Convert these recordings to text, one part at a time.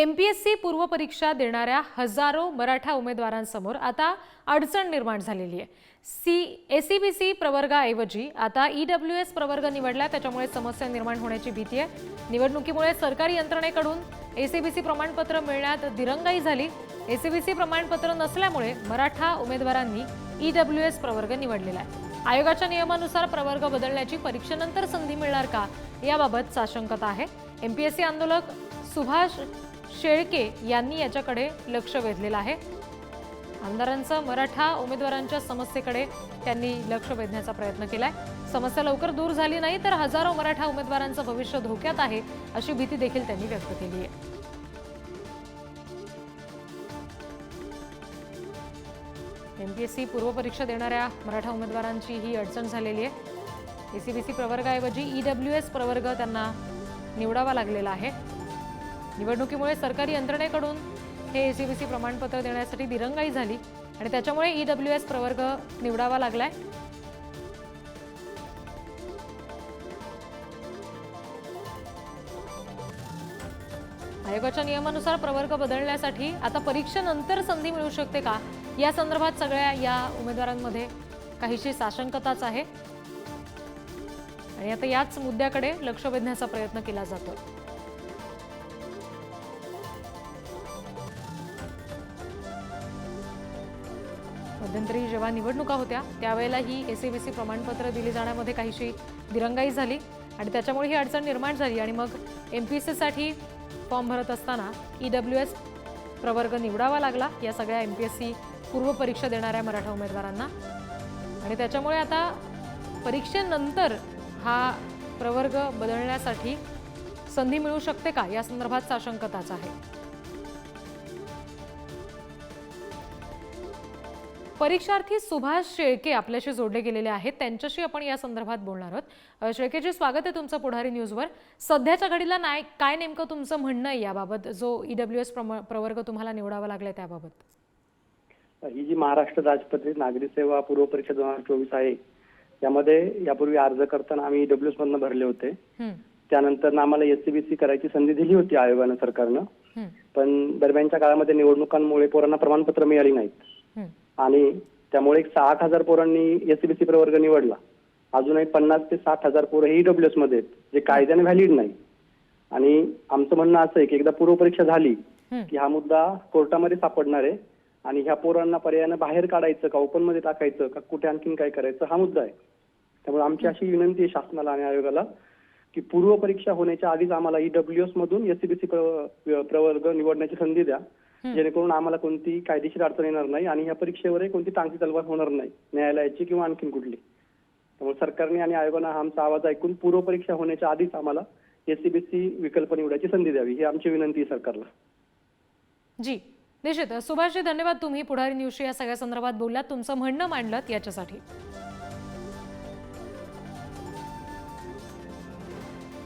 M P S C पूर्वपरीक्षा देणाऱ्या हजारो मराठा उमेदवारांसमोर आता अडचण निर्माण झालेली आहे. C A C B C प्रवर्गाऐवजी आता ई डब्ल्यू एस प्रवर्ग निवडला त्याच्यामुळे समस्या निर्माण होण्याची भीती आहे. निवडणुकीमुळे सरकारी यंत्रणेकडून ए सी बी सी प्रमाणपत्र मिळण्यात दिरंगाई झाली. ए सी बी सी प्रमाणपत्र नसल्यामुळे मराठा उमेदवारांनी ई डब्ल्यू एस प्रवर्ग निवडलेला आहे. आयोगाच्या नियमानुसार प्रवर्ग बदलण्याची परीक्षेनंतर संधी मिळणार का याबाबत साशंकता आहे. एम पी एस सी आंदोलक सुभाष शेळके यांनी याच्याकडे लक्ष वेधलेलं आहे. आमदारांचं मराठा उमेदवारांच्या समस्येकडे त्यांनी लक्ष वेधण्याचा प्रयत्न केलाय. समस्या लवकर दूर झाली नाही तर हजारो मराठा उमेदवारांचं भविष्य धोक्यात आहे अशी भीती देखील त्यांनी व्यक्त केली आहे. एमपीएससी पूर्वपरीक्षा देणाऱ्या मराठा उमेदवारांची ही अडचण झालेली आहे. एसीबीसी प्रवर्गाऐवजी ई डब्ल्यू एस प्रवर्ग त्यांना निवडावा लागलेला आहे. निवडणुकीमुळे सरकारी यंत्रणेकडून हे ए सी बी सी प्रमाणपत्र देण्यासाठी दिरंगाई झाली आणि त्याच्यामुळे ई डब्ल्यू एस प्रवर्ग निवडावा लागलाय. आयोगाच्या नियमानुसार प्रवर्ग बदलण्यासाठी आता परीक्षेनंतर संधी मिळू शकते का? या संदर्भात सगळ्या या उमेदवारांमध्ये काहीशी साशंकताच आहे. आणि आता याच मुद्द्याकडे लक्ष वेधण्याचा प्रयत्न केला जातोय. मध्यंतरी जेव्हा निवडणुका होत्या त्यावेळेला ही सी प्रमाणपत्र दिली जाण्यामध्ये काहीशी दिरंगाई झाली आणि त्याच्यामुळे ही अडचण निर्माण झाली आणि मग एम पी साठी फॉर्म भरत असताना ई डब्ल्यू एस प्रवर्ग निवडावा लागला. या सगळ्या एम पी एस सी पूर्वपरीक्षा देणाऱ्या मराठा उमेदवारांना. आणि त्याच्यामुळे आता परीक्षेनंतर हा प्रवर्ग बदलण्यासाठी संधी मिळू शकते का? या संदर्भात साशंकताच आहे. परीक्षार्थी सुभाष शेळके आपल्याशी जोडले गेलेले आहेत. त्यांच्याशी आपण या संदर्भात बोलणार आहोत. शेळकेजी स्वागत आहे तुमचं पुढारी न्यूजवर. सध्याच्या घडीला नाही काय नेमकं तुमचं म्हणणं आहे याबाबत? जो ई डब्ल्यू एस प्रवर्ग तुम्हाला निवडावा लागलाय त्याबाबत. ही जी महाराष्ट्र राजपत्रित नागरी सेवा पूर्व परीक्षा दोन हजार चोवीस आहे यामध्ये यापूर्वी अर्ज करताना आम्ही डब्ल्यूएस मधनं भरले होते. त्यानंतर आम्हाला एससीबीसी करायची संधी दिली होती आयोगानं सरकारनं. पण दरम्यानच्या काळामध्ये निवडणुकांमुळे पोरांना प्रमाणपत्र मिळाली नाहीत. आणि त्यामुळे एक साठ हजार पोरांनी एससीबीसी प्रवर्ग निवडला. अजूनही पन्नास ते साठ हजार पोरं हे डब्ल्यूएसमध्ये आहेत जे कायद्याने व्हॅलिड नाही. आणि आमचं म्हणणं असं आहे की एकदा पूर्व परीक्षा झाली. की हा मुद्दा कोर्टामध्ये सापडणार आहे आणि ह्या पोरांना पर्यायानं बाहेर काढायचं का ओपनमध्ये टाकायचं का कुठे आणखीन काय करायचं हा मुद्दा आहे. त्यामुळे आमची अशी विनंती आहे शासनाला आणि आयोगाला की पूर्व परीक्षा होण्याच्या आधीच आम्हाला ईडब्ल्यूएस मधून एससीबीसी प्रवर्ग निवडण्याची संधी द्या. जेणेकरून आम्हाला कोणती कायदेशीर अडचण येणार नाही आणि ह्या परीक्षेवरही कोणती टांगती तलवार होणार नाही न्यायालयाची किंवा आणखीन कुठली. त्यामुळे सरकारने आणि आयोगानं हा आमचा आवाज ऐकून पूर्व परीक्षा होण्याच्या आधीच आम्हाला एससीबीसी विकल्प निवडायची संधी द्यावी ही आमची विनंती आहे सरकारला. जी निश्चित सुभाषजी धन्यवाद तुम्ही पुढारी न्यूजशी या सगळ्या संदर्भात बोललात. तुमचं म्हणणं मांडलं याच्यासाठी.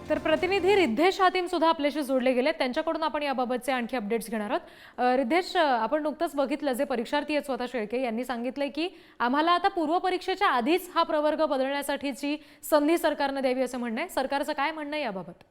तर प्रतिनिधी रिद्धेश हातीम सुद्धा आपल्याशी जोडले गेले. त्यांच्याकडून आपण याबाबतचे आणखी अपडेट्स घेणार आहोत. रिद्धेश आपण नुकतंच बघितलं जे परीक्षार्थी आहेत स्वतः शेळके यांनी सांगितलंय की आम्हाला आता पूर्व परीक्षेच्या आधीच हा प्रवर्ग बदलण्यासाठीची संधी सरकारनं द्यावी असं म्हणणं आहे. सरकारचं काय म्हणणं आहे याबाबत?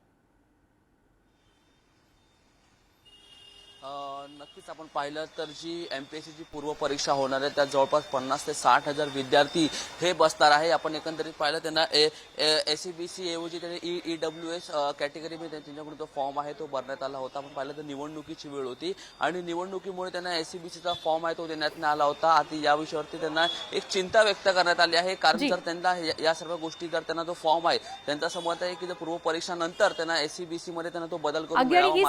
नक्कीच आपण पाहिलं तर जी एम पी एस सीची पूर्व परीक्षा होणार आहे त्यात जवळपास पन्नास ते साठ हजार विद्यार्थी हे बसणार आहे. आपण एकंदरीत पाहिलं त्यांना एस सी बी सी ऐवजी त्यांनी ई ई डब्ल्यू एस कॅटेगरीमध्ये त्यांच्याकडून जो फॉर्म आहे तो भरण्यात आला होता. आपण पाहिलं तर निवडणुकीची वेळ होती आणि निवडणुकीमुळे त्यांना एस सी बी सीचा फॉर्म आहे तो देण्यात नाही आला होता. आता या विषयावरती त्यांना एक चिंता व्यक्त करण्यात आली आहे. कारण. जर त्यांना या- सर्व गोष्टी जर त्यांना जो फॉर्म आहे त्यांचं असं मत आहे की जर पूर्व परीक्षानंतर त्यांना एस सी बी सी मध्ये त्यांना तो बदल करून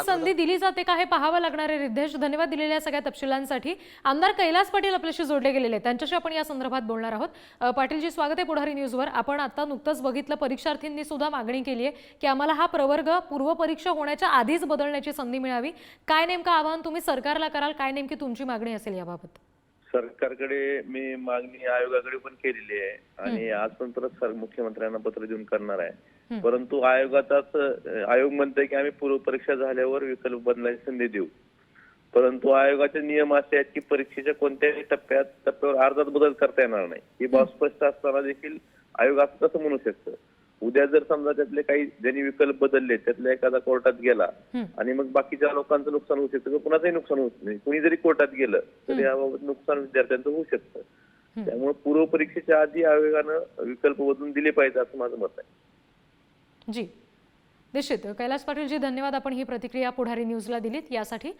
संधी दिली जाते का हे पाहावं लागणार आहे रिद्धेश धन्यवाद दिलेल्या सगळ्या तपशिलांसाठी. आमदार कैलास पाटील आपल्याशी जोडले गेलेले आहेत. त्यांच्याशी आपण या संदर्भात बोलणार आहोत. पाटीलजी स्वागत आहे पुढारी न्यूजवर. आपण आता नुकतंच बघितलं परीक्षार्थींनी सुद्धा मागणी केली आहे की आम्हाला हा प्रवर्ग पूर्व परीक्षा होण्याच्या आधीच बदलण्याची संधी मिळावी. काय नेमकं आवाहन तुम्ही सरकारला कराल? काय नेमकी तुमची मागणी असेल याबाबत? सरकारकडे मी मागणी आयोगाकडे पण केलेली आहे आणि आज पण परत सर मुख्यमंत्र्यांना पत्र देऊन करणार आहे. परंतु आयोगाचाच आयोग म्हणतोय की आम्ही पूर्व परीक्षा झाल्यावर विकल्प बदलायची संधी देऊ. परंतु आयोगाचे नियम असे आहेत की परीक्षेच्या कोणत्याही टप्प्यात टप्प्यावर अर्जात बदल करता येणार नाही. ही बाब स्पष्ट असताना देखील आयोग असं कसं म्हणू शकतं. उद्या जर समजा त्यातले काही ज्यांनी विकल्प बदलले त्यातला एखादा कोर्टात गेला. आणि मग बाकीच्या लोकांचं नुकसान होऊ शकतं किंवा कुणाचंही नुकसान होत नाही कुणी जरी कोर्टात गेलं तर याबाबत नुकसान विद्यार्थ्यांचं होऊ शकतं. त्यामुळे पूर्व परीक्षेच्या आधी आयोगानं विकल्प बदलून दिले पाहिजे असं माझं मत आहे. जी. निश्चित. कैलास पाटीलजी धन्यवाद आपण ही प्रतिक्रिया पुढारी न्यूजला दिलीत. यासाठी